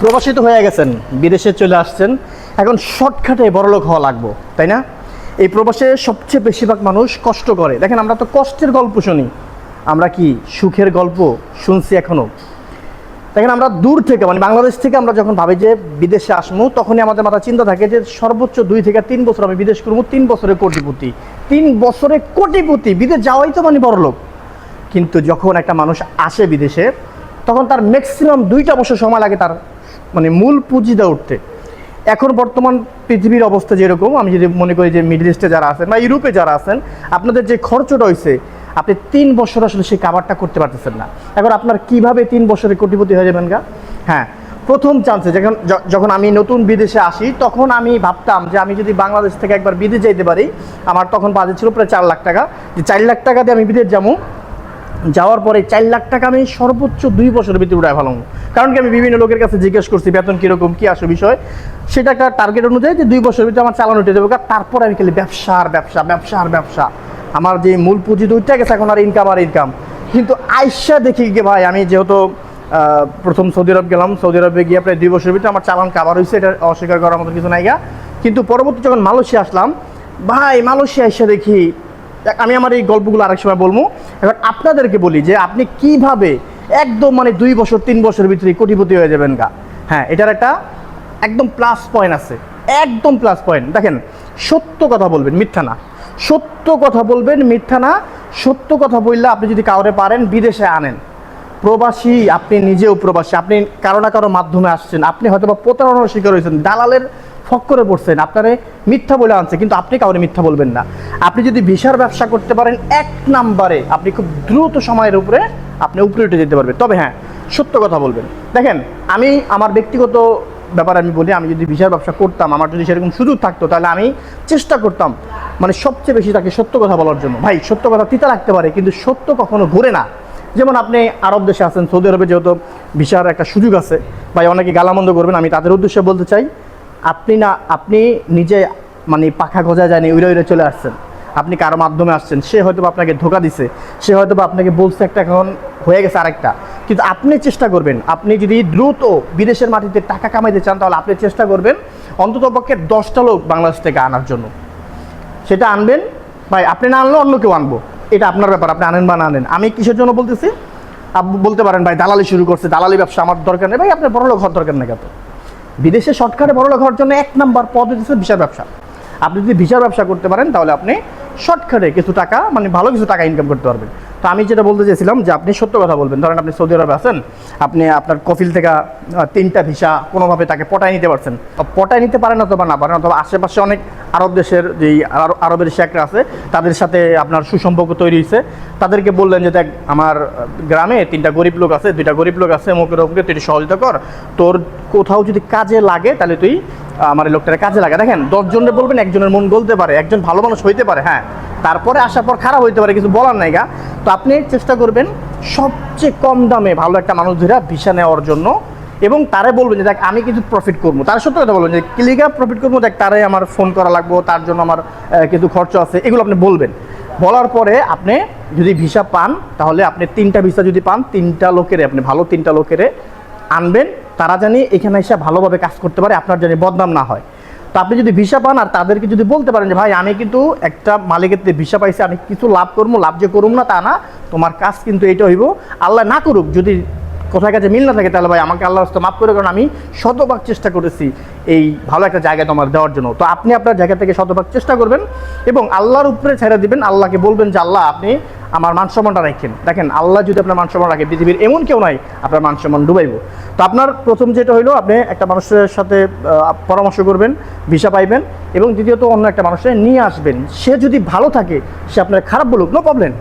প্রবাসিত হয়ে গেছেন, বিদেশে চলে আসছেন। এখন শর্টকাটে বড়লোক হওয়া লাগবো, তাই না? এই প্রবাসে সবচেয়ে বেশিরভাগ মানুষ কষ্ট করে। দেখেন, আমরা তো কষ্টের গল্প শুনি। আমরা কি সুখের গল্প শুনছি এখনও দেখেন, আমরা দূর থেকে মানে বাংলাদেশ থেকে আমরা যখন ভাবি যে বিদেশে আসব, তখনই আমাদের মাথা চিন্তা থাকে যে সর্বোচ্চ দুই থেকে তিন বছর আমি বিদেশ করব, তিন বছরে কোটিপতি। তিন বছরে কোটিপতি, বিদেশ যাওয়াই তো মানে বড় লোক কিন্তু যখন একটা মানুষ আসে বিদেশে, তখন তার ম্যাক্সিমাম দুইটা বছর সময় লাগে তার মানে মূল পুঁজিটা উঠতে। এখন বর্তমান পৃথিবীর অবস্থা যেরকম, আমি যদি মনে করি যে মিডল ইস্টে যারা আছেন বা ইউরোপে যারা আছেন, আপনাদের যে খরচটা হয়েছে আপনি তিন বছর আসলে সেই কাভারটা করতে পারতেছেন না। এখন আপনার কীভাবে তিন বছরে কোটিপতি হয়ে যাবেন গা? হ্যাঁ প্রথম চান্সে যখন যখন আমি নতুন বিদেশে আসি, তখন আমি ভাবতাম যে আমি যদি বাংলাদেশ থেকে একবার বিদেশ যাইতে পারি, আমার তখন বাজেট ছিল প্রায় চার লাখ টাকা। যে চার লাখ টাকা দিয়ে আমি বিদেশ যাব যাওয়ার পরে চার লাখ টাকা আমি সর্বোচ্চ দুই বছরের ভিতরে উড়ায় ভালো কারণ কি আমি বিভিন্ন লোকের কাছে জিজ্ঞেস করছি, বেতন কীরকম, কী আসে বিষয়? সেটা একটা টার্গেট অনুযায়ী যে দুই বছরের ভিতরে আমার চালানো উঠে দেবো তারপর আমি খেলি ব্যবসা আর ব্যবসা ব্যবসা আর ব্যবসা। আমার যে মূল পুঁজি উঠে গেছে, এখন আর ইনকাম আর ইনকাম কিন্তু আইসা দেখি যে ভাই, আমি যেহেতু প্রথম সৌদি আরব গেলাম, সৌদি আরবে গিয়ে প্রায় দুই বছরের ভিতরে আমার চালান কাবার হয়েছে, এটা অস্বীকার করার মতো কিছু নাই কিন্তু পরবর্তী যখন মালয়েশিয়া আসলাম, ভাই, মালয়েশিয়া এসে দেখি আমি আমার এই গল্পগুলো আরেক সময় বলব। এবার আপনাদেরকে বলি যে আপনি কীভাবে একদম মানে দুই বছর, তিন বছরের ভিতরে কোটিপতি হয়ে যাবেন গা। হ্যাঁ এটার একটা একদম প্লাস পয়েন্ট আছে। একদম প্লাস পয়েন্ট দেখেন, সত্য কথা বলবেন, মিথ্যা না। সত্য কথা বলবেন, মিথ্যা না। সত্য কথা বললে আপনি যদি কাউরে পারেন, বিদেশে আনেন। প্রবাসী, আপনি নিজেও প্রবাসী। আপনি কারও না কারও মাধ্যমে আসছেন। আপনি হয়তো বা প্রতারণার শিকার হয়েছেন। দালালের ফক্করে পড়ছেন, আপনারে মিথ্যা বলে আনছে, কিন্তু আপনি কাউরে মিথ্যা বলবেন না। আপনি যদি ভিসার ব্যবসা করতে পারেন, এক নাম্বারে আপনি খুব দ্রুত সময়ের উপরে আপনি উপরে উঠে যেতে পারবেন। তবে হ্যাঁ সত্য কথা বলবেন। দেখেন, আমি আমার ব্যক্তিগত ব্যাপারে আমি বলি, আমি যদি ভিসার ব্যবসা করতাম, আমার যদি সেরকম সুযোগ থাকতো, তাহলে আমি চেষ্টা করতাম মানে সবচেয়ে বেশি তাকে সত্য কথা বলার জন্য। ভাই, সত্য কথা তিতা রাখতে পারে, কিন্তু সত্য কখনো ঘুরে না। যেমন আপনি আরব দেশে আছেন, সৌদি আরবে যেহেতু ভিসার একটা সুযোগ আছে, ভাই, অনেকে গালামন্দ করবেন, আমি তাদের উদ্দেশ্যে বলতে চাই আপনি না, আপনি নিজে মানে পাখা গজা যায়নি উড়ে উড়ে চলে আসছেন। আপনি কারও মাধ্যমে আসছেন। সে হয়তো বা আপনাকে ধোকা দিছে, সে হয়তো বা আপনাকে বলছে একটা এখন হয়ে গেছে আরেকটা। কিন্তু আপনি চেষ্টা করবেন, আপনি যদি দ্রুত বিদেশের মাটিতে টাকা কামাইতে চান, তাহলে আপনি চেষ্টা করবেন অন্তত পক্ষে দশটা লোক বাংলাদেশ থেকে আনার জন্য। সেটা আনবেন। ভাই, আপনি না আনলে অন্য কেউ আনব। এটা আপনার ব্যাপার, আপনি আনেন বা না আনেন। আমি কিসের জন্য বলতেছি? বলতে পারেন, ভাই, দালালি শুরু করছে, দালালি ব্যবসা আমার দরকার নেই। ভাই, আপনার বড় লোক হওয়ার দরকার নেই কত বিদেশে শর্টকাটে বড় লোক হওয়ার জন্য এক নাম্বার পদ হচ্ছে ভিসার ব্যবসা। আপনি যদি ভিসার ব্যবসা করতে পারেন, তাহলে আপনি শর্টকাটে কিছু টাকা মানে ভালো কিছু টাকা ইনকাম করতে পারবেন। তো আমি যেটা বলতে চেয়েছিলাম যে আপনি সত্য কথা বলবেন। ধরেন আপনি সৌদি আরবে আছেন, আপনি আপনার কফিল থেকে তিনটা ভিসা কোনোভাবে তাকে পটায় নিতে পারছেন। পটায় নিতে পারেন অথবা না পারেন, অথবা আশেপাশে অনেক আরব দেশের যেই আরব- আরবের শেখরা আছে, তাদের সাথে আপনার সুসম্পর্ক তৈরি হয়েছে তাদেরকে বললেন যে, দেখ, আমার গ্রামে তিনটা গরিব লোক আছে, দুইটা গরিব লোক আছে মুখের ওপরে তুই সহযোগিতা কর। তোর কোথাও যদি কাজে লাগে, তাহলে তুই আমার এই লোকটার কাজে লাগে। দেখেন, দশজনের বলবেন, একজনের মন গলতে পারে, একজন ভালো মানুষ হইতে পারে হ্যাঁ। তারপরে আসার পর খারাপ হইতে পারে, কিছু বলার নাই গা। তো আপনি চেষ্টা করবেন, সবচেয়ে কম দামে ভালো একটা মানুষ ধরে ভিসা নেওয়ার জন্য এবং তারে বলবেন যে, দেখ, আমি কিছু প্রফিট করব। তার সত্য কথা বলবেন যে ক্লিকা প্রফিট করব? দেখ, তারে আমার ফোন করা লাগবো, তার জন্য আমার কিছু খরচ আছে। এগুলো আপনি বলবেন। বলার পরে আপনি যদি ভিসা পান, তাহলে আপনি তিনটা ভিসা যদি পান, তিনটা লোকেরে, আপনি ভালো তিনটা লোকেরে আনবেন। তারা জানি এখানে এসে ভালোভাবে কাজ করতে পারে, আপনার জানি বদনাম না হয়। তো আপনি যদি ভিসা পান আর তাদেরকে যদি বলতে পারেন যে, ভাই, আমি কিন্তু একটা মালিকের ভিসা পাইছি, আমি কিছু লাভ করব, লাভ যে করুম না তা না, তোমার কাজ কিন্তু এটা হইব। আল্লাহ না করুক, যদি কোথায় কাছে মিল না থাকে, তাহলে ভাই আমাকে আল্লাহ রাস্তা মাফ করে কারণ আমি শতভাগ চেষ্টা করেছি এই ভালো একটা জায়গা তোমার দেওয়ার জন্য। তো আপনি আপনার জায়গা থেকে শতভাগ চেষ্টা করবেন এবং আল্লাহর উপরে ছেড়ে দিবেন, আল্লাহকে বলবেন যে, আল্লাহ, আপনি আমার মান সম্মানটা রাখেন। দেখেন, আল্লাহ যদি আপনার মান সম্মান রাখে, পৃথিবীর এমন কেউ নাই, আপনার মান সম্মান ডুবাইব। তো আপনার প্রথম যেটা হইল, আপনি একটা মানুষের সাথে পরামর্শ করবেন, ভিসা পাইবেন এবং দ্বিতীয়ত অন্য একটা মানুষের নিয়ে আসবেন। সে যদি ভালো থাকে, সে আপনার খারাপ বলুক নো প্রবলেম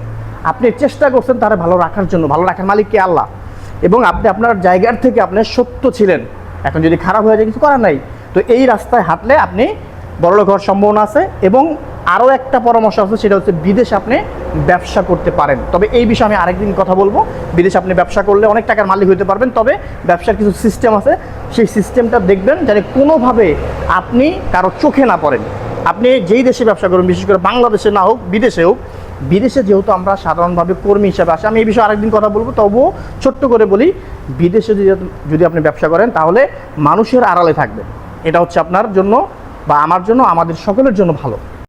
আপনি চেষ্টা করছেন তারা ভালো রাখার জন্য, ভালো রাখার মালিক কে? আল্লাহ। এবং আপনি আপনার জায়গার থেকে আপনি সত্য ছিলেন। এখন যদি খারাপ হয়ে যায়, কিছু করার নাই। তো এই রাস্তায় হাঁটলে আপনি বড়লোক হওয়ার সম্ভাবনা আছে এবং আরও একটা পরামর্শ আছে, সেটা হচ্ছে বিদেশে আপনি ব্যবসা করতে পারেন। তবে এই বিষয়ে আমি আরেকদিন কথা বলব। বিদেশে আপনি ব্যবসা করলে অনেক টাকার মালিক হতে পারবেন, তবে ব্যবসার কিছু সিস্টেম আছে। সেই সিস্টেমটা দেখবেন যাতে কোনোভাবে আপনি কারও চোখে না পড়েন। আপনি যেই দেশে ব্যবসা করুন বিশেষ করে বাংলাদেশে না হোক, বিদেশে হোক বিদেশে যেহেতু আমরা সাধারণভাবে কর্মী হিসাবে আসি, আমি এই বিষয়ে আরেকদিন কথা বলব। তবুও ছোট্ট করে বলি, বিদেশে যদি আপনি ব্যবসা করেন, তাহলে মানুষের আড়ালে থাকবেন। এটা হচ্ছে আপনার জন্য বা আমার জন্য, আমাদের সকলের জন্য ভালো।